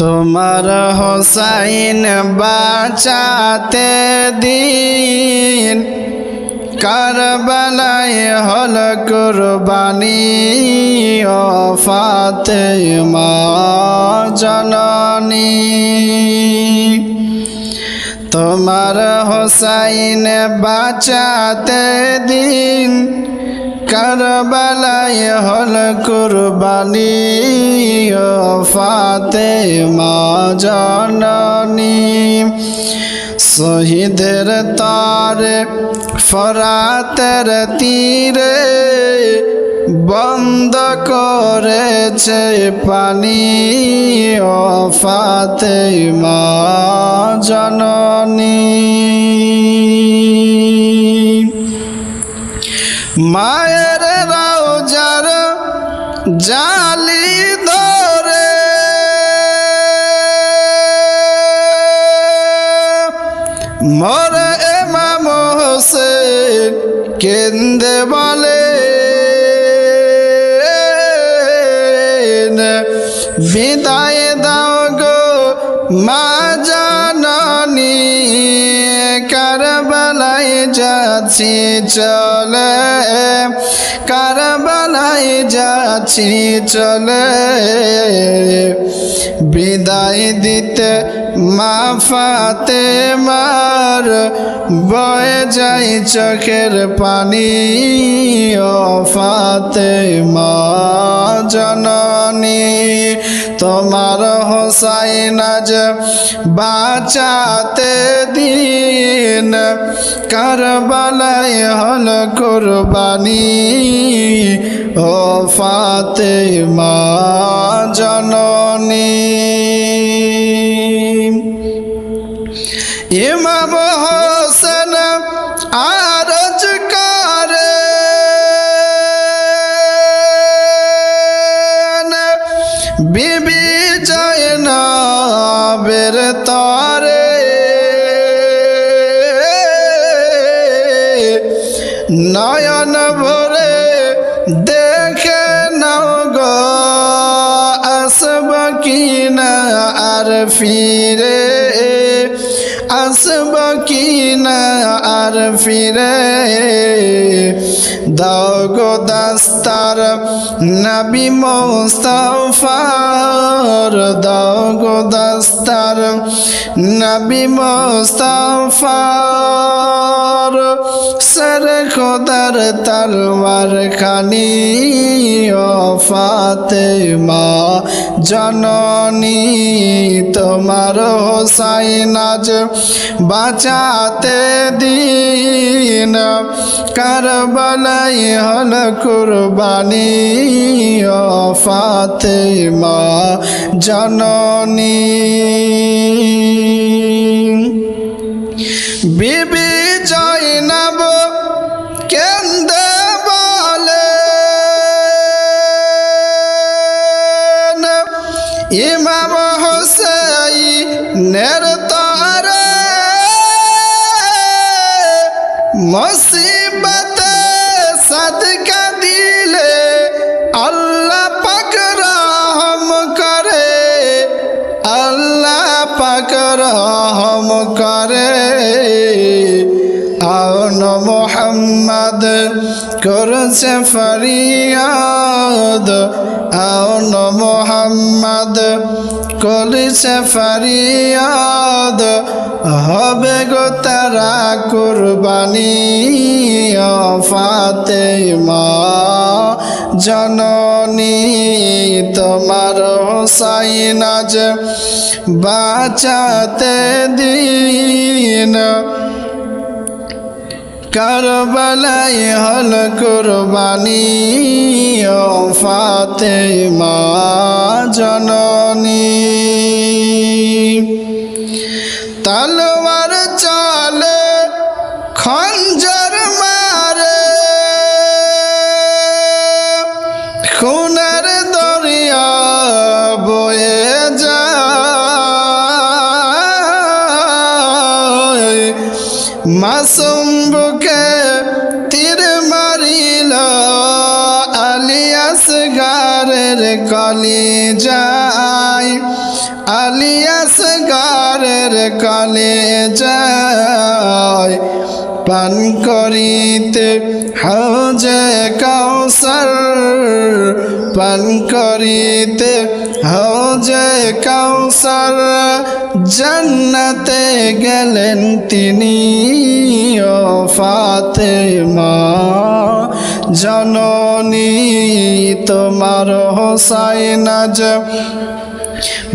তোমার হোসাইন বাঁচাতে দিন। কারবালায় হল কুরবানি ও ফাতে জননী। তোমার হোসাইন বাঁচাতে দিন। কারবালায় হল কুরবানি ফাতে মা জননী। শহীদের তারে, ফরাতের তীরে বন্ধ করেছে পানি ও ফাতে মা জননী। মায়ের রাউজার জালি ধরে। মর এমাম হোসেন কেন্দে বলে বিদায় দাও গো মা যাচ্ছি, চলে। কারবালায় যাচ্ছি, চলে। বিদায় দিতে মা ফাতে মার বয়ে যাই চোখের পানি ও ফাতে মা জননী। তোমার হোসাইন আজ বাঁচাতে দিন। কারবালায় হল কুরবানি। ও ফাতে মা জননী। ইমাম হোসেন বিবি নয়ন ভরে দেখে নাও গো আসব কি না আর ফিরে। আসব কি না আর ফিরে দাও গো দাস্তার নবী মোস্তাফার, দাও গো দাস্তার নবী মোস্তাফার। সর খোদার তলওয়ার খানি ও ফাতেমা জননী তোমার হোসাইনাজ বাঁচাতে দিন। কারবালাই হল কুরবানি ফাতেমা জননী। ইমাম হোসাইনের তারে মুসিবতে সদকা দিলে আল্লাহ পাক রহম করে, আল্লাহ পাক রহম করে। আউন মোহাম্মদ করছে ফরিয়াদ আউন মোহাম্মদ করেছে ফরিয়াদ হবে গো তারা কুরবানি, ও ফাতেমা, জননী তোমার হোসাইন আজ বাঁচাতে দিন কারবালাই হল কুরবানি ও ফাতেমা জননী। তলোয়ার চলে খঞ্জর মারে খুনের মাসুম বুকে তীর মারিল আলিয়াস গারের কলি যায় আলিয়াস গারের কালে যায় পান করিতে হজে কাউসার, পান করিতে হজে কাউসার। জান্নাতে গেলেন তিনি ও ফাতেমা। জননী তোমার হোসাইনাজ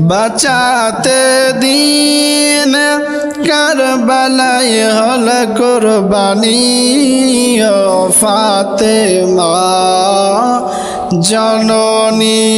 বাঁচাতে দিন কারবালায় হল কোরবানি ও ফাতেমা জননী।